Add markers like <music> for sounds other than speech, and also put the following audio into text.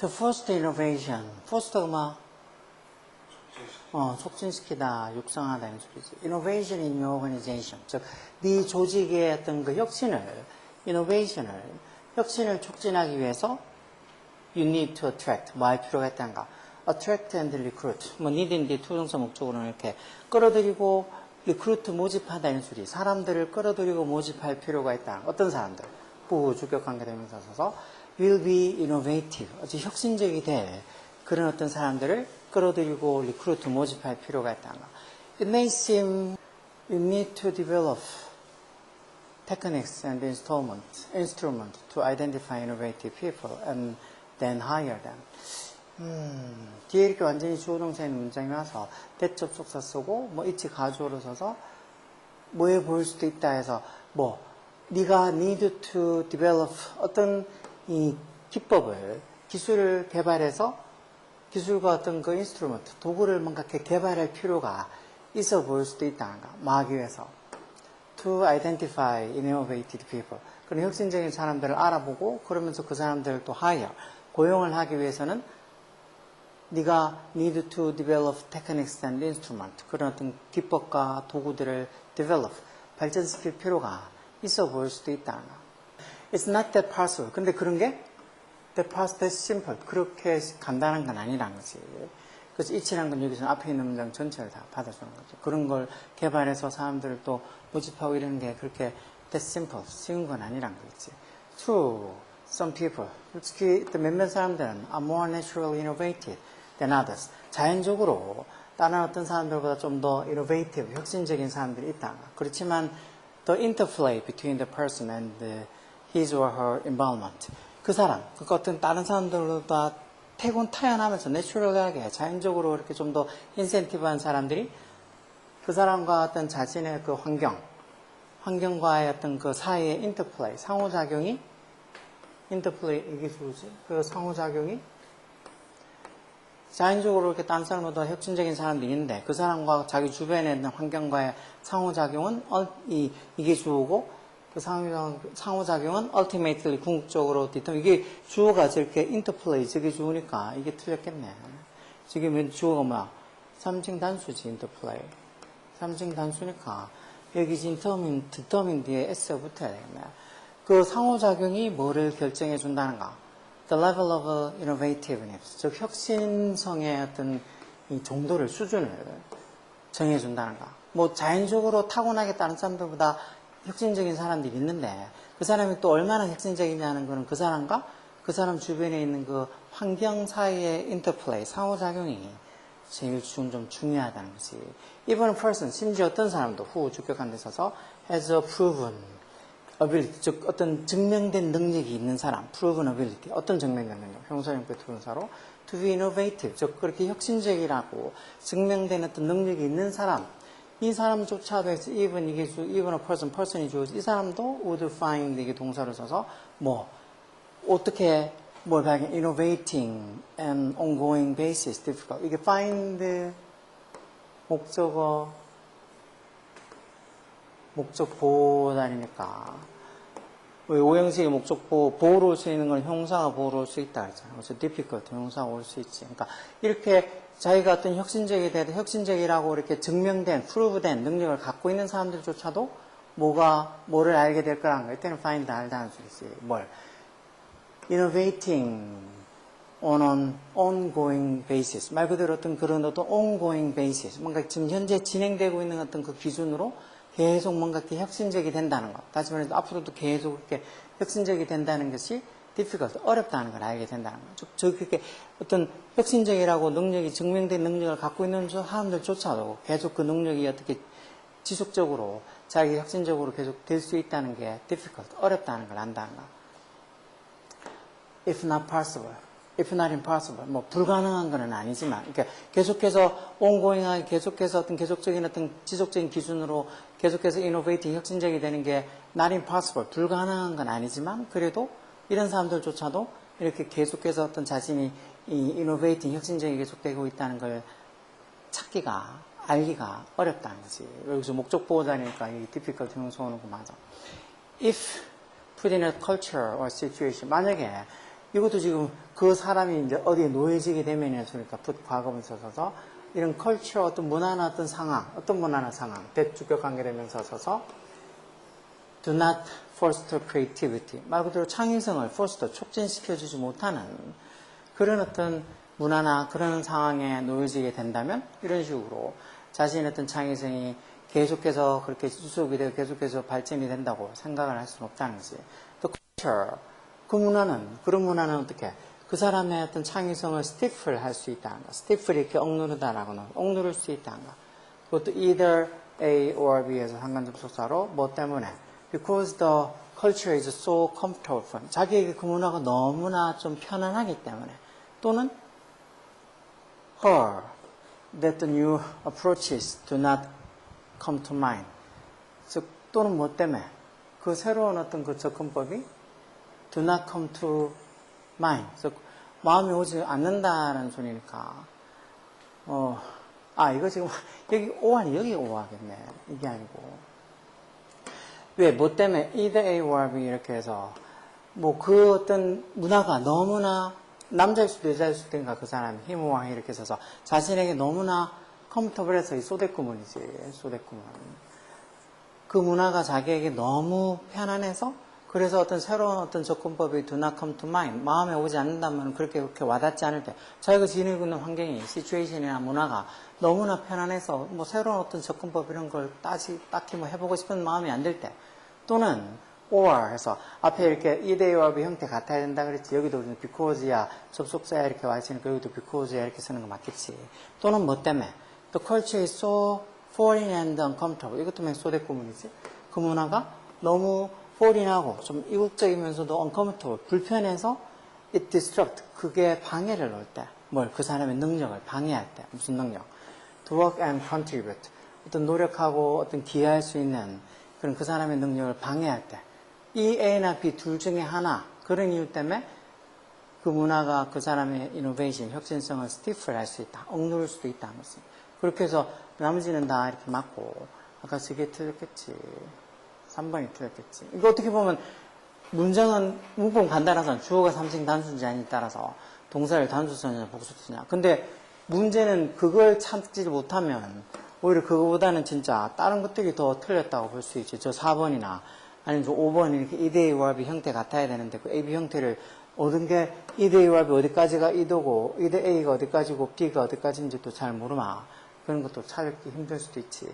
To foster innovation. foster가 뭐? 어, 촉진시키다, 육성하다 이런 소리지. Innovation in your organization. 즉, 네 조직의 어떤 그 혁신을, innovation을, 혁신을 촉진하기 위해서 you need to attract. 뭐 할 필요가 있다는가? attract and recruit. 뭐 need인데 투정사 목적으로는 이렇게 끌어들이고 recruit 모집하다 이런 소리. 사람들을 끌어들이고 모집할 필요가 있다. 어떤 사람들? 부 주격 관계 대명사 써서 will be innovative. 아주 혁신적이 돼. 그런 어떤 사람들을 끌어들이고 리크루트 모집할 필요가 있다는 거. It may seem you need to develop techniques and instrument, instrument to identify innovative people and then hire them. 음, 뒤에 이렇게 완전히 주어동사 있는 문장이 와서 대접속사 쓰고 뭐 이치 가주어로 써서 뭐에 보일 수도 있다 해서 뭐 네가 need to develop 어떤 이 기법을 기술을 개발해서 기술과 어떤 그 인스트루먼트 도구를 뭔가 이렇게 개발할 필요가 있어 보일 수도 있다는 거 위해서. To identify innovative people. 그런 혁신적인 사람들을 알아보고 그러면서 그 사람들을 또 hire. 고용을 하기 위해서는 네가 need to develop techniques and instrument. 그런 어떤 기법과 도구들을 develop 발전시킬 필요가 있어 보일 수도 있다는 거. It's not that possible. 근데 그런 게 that possible, that simple. 그렇게 간단한 건 아니란 거지. 그래서 이치란 건 여기서 앞에 있는 문장 전체를 다 받아주는 거죠. 그런 걸 개발해서 사람들을 또 모집하고 이런 게 그렇게 that simple, 쉬운 건 아니란 거겠지. True, some people. 또 몇몇 사람들은 are more naturally innovative than others. 자연적으로 다른 어떤 사람들보다 좀 더 innovative, 혁신적인 사람들이 있다. 그렇지만 the interplay between the person and the, his or her involvement. 그 사람, 그 어떤 다른 사람들보다 태곤 타연하면서 내추럴하게 자연적으로 이렇게 좀 더 인센티브한 사람들이 그 사람과 어떤 자신의 그 환경, 환경과의 어떤 그 사이의 인터플레이, 상호작용이 인터플레이 이게 뭐지? 그 상호작용이 자연적으로 이렇게 딴 사람보다 혁신적인 사람들이 있는데 그 사람과 자기 주변에 있는 환경과의 상호작용은 어, 이, 이게 주어고 그 상호작용, 상호작용은 ultimately 궁극적으로 디터 이게 주어가 저렇게 interplay 저게 주어니까 이게 틀렸겠네. 지금 주어가 뭐야? 삼층 단수지 interplay. 삼층 단수니까 여기 지금 determine, determine 뒤에 s가 붙어야 되겠네. 그 상호작용이 뭐를 결정해 준다는가? The level of innovativeness, 즉 혁신성의 어떤 이 정도를 수준을 정해 준다는가. 뭐 자연적으로 타고나게 다른 사람들보다 혁신적인 사람들이 있는데 그 사람이 또 얼마나 혁신적이냐는 거는 그 사람과 그 사람 주변에 있는 그 환경 사이의 인터플레이, 상호작용이 제일 중, 좀 중요하다는. Even a person, 심지어 어떤 사람도 후 주격한 데 있어서 has a proven ability, 즉 어떤 증명된 능력이 있는 사람, proven ability, 어떤 증명된 능력, 형사형태 투동사로 to be innovative, 즉 그렇게 혁신적이라고 증명된 어떤 능력이 있는 사람, 이 사람조차도 even 이게 주, even a person, person이 주어지, 이 사람도 would find 이게 동사를 써서 뭐 어떻게 뭘 발견, innovating and ongoing basis difficult. 이게 find 목적어 목적 보다니까 오형식의 목적 보, 보호로 올 수 있는 건 형사가 보호로 올 수 있다 그랬잖아요. 그래서 difficult 형사가 올 수 있지. 그러니까 이렇게 자기가 어떤 혁신적이 되든 혁신적이라고 이렇게 증명된, 프루브된 능력을 갖고 있는 사람들조차도 뭐가 뭐를 알게 될 거라는 거. 이때는 find 알다는 소리지. 뭘? innovating on an ongoing basis. 말 그대로 어떤 그런 어떤 ongoing basis. 뭔가 지금 현재 진행되고 있는 어떤 그 기준으로 계속 뭔가 이렇게 혁신적이 된다는 것. 다시 말해서 앞으로도 계속 이렇게 혁신적이 된다는 것이 difficult, 어렵다는 걸 알게 된다는 거죠. 저 그렇게 어떤 혁신적이라고 능력이 증명된 능력을 갖고 있는 사람들조차도 계속 그 능력이 어떻게 지속적으로 자기 혁신적으로 계속 될 수 있다는 게 difficult, 어렵다는 걸 안다는 거. if not possible. If not impossible. 뭐 불가능한 건 아니지만 그러니까 계속해서 ongoing하게 계속해서 어떤 계속적인 어떤 지속적인 기준으로 계속해서 innovating 혁신적이 되는 게 not impossible. 불가능한 건 아니지만 그래도 이런 사람들조차도 이렇게 계속해서 어떤 자신이 이 innovating 혁신적이 계속되고 있다는 걸 찾기가 알기가 어렵다는 거지. 여기서 목적 보호자니까 이 difficult 형용사 오는 거 맞아. If put in a culture or situation 만약에 이것도 지금 그 사람이 이제 어디에 놓여지게 되면에 그러니까 put 과거분사 써서 이런 컬처 어떤 문화나 어떤 상황, 어떤 문화나 상황, 대주격 관계되면서 써서 do not foster creativity. 말 그대로 창의성을 foster, 촉진시켜주지 못하는 그런 어떤 문화나 그런 상황에 놓여지게 된다면 이런 식으로 자신의 어떤 창의성이 계속해서 그렇게 수습이 되고 계속해서 발전이 된다고 생각을 할 수는 없다는 거지. 또 culture, 그 문화는 그런 문화는 어떻게 그 사람의 어떤 창의성을 스티프를 할수 있다는 거. 스티프를 이렇게 억누르다라고는 억누를 수 있다는 거. 그것도 either A or B에서 상관접속사로 뭐 때문에 because the culture is so comfortable. 자기에게 그 문화가 너무나 좀 편안하기 때문에 또는 her that the new approaches do not come to mind. 즉 또는 뭐 때문에 그 새로운 어떤 그 접근법이 do not come to mind. 즉 마음이 오지 않는다는 소리니까 어, 아 이거 지금 <laughs> 여기 오하니 여기 오하겠네. 이게 아니고 왜? 뭐 때문에 either A or B 이렇게 해서 뭐 그 어떤 문화가 너무나 남자일 수도 여자일 수도 있으니까 그 사람이 힘우왕 이렇게 써서 자신에게 너무나 컴퓨터블해서 이 소대꾸문이지 소대꾸문 그 문화가 자기에게 너무 편안해서 그래서 어떤 새로운 어떤 접근법이 do not come to mind 마음에 오지 않는다면 그렇게 그렇게 와닿지 않을 때 자기가 지니고 있는 환경이 시츄에이션이나 문화가 너무나 편안해서 뭐 새로운 어떤 접근법 이런 걸 따지 딱히 뭐 해보고 싶은 마음이 안 들 때 또는 or 해서 앞에 이렇게 이대와 비 형태 같아야 된다 그랬지 여기도 우리는 because야 접속사야 이렇게 와 있으니까 여기도 because야 이렇게 쓰는 거 맞겠지. 또는 뭐 때문에? The culture is so foreign and uncomfortable. 이것도 맨 소대 구문이지? 그 문화가 너무 foreign하고 좀 이국적이면서도 uncomfortable 불편해서 it disrupt 그게 방해를 놓을 때 뭘 그 사람의 능력을 방해할 때 무슨 능력 to work and contribute 어떤 노력하고 어떤 기여할 수 있는 그런 그 사람의 능력을 방해할 때 이 A나 B 둘 중에 하나 그런 이유 때문에 그 문화가 그 사람의 이노베이션, 혁신성을 스티프를 할수 있다. 억누를 수도 있다는 것입니다. 그렇게 해서 나머지는 다 이렇게 맞고 아까 저게 틀렸겠지. 3번 이 틀렸겠지. 이거 어떻게 보면 문장은 문법 간단해서 주어가 삼성 단순지 아니 따라서 동사를 단수 쓰냐 복수 쓰냐. 근데 문제는 그걸 찾지 못하면 오히려 그거보다는 진짜 다른 것들이 더 틀렸다고 볼 수 있지. 저 4번이나 아니면 저 5번 이렇게 이대의 와비 형태 같아야 되는데 그 AB 형태를 얻은 게 이대의 와비 어디까지가 이도고 이대 A가 어디까지고 B가 어디까지인지 또잘 모르마. 그런 것도 찾기 힘들 수도 있지.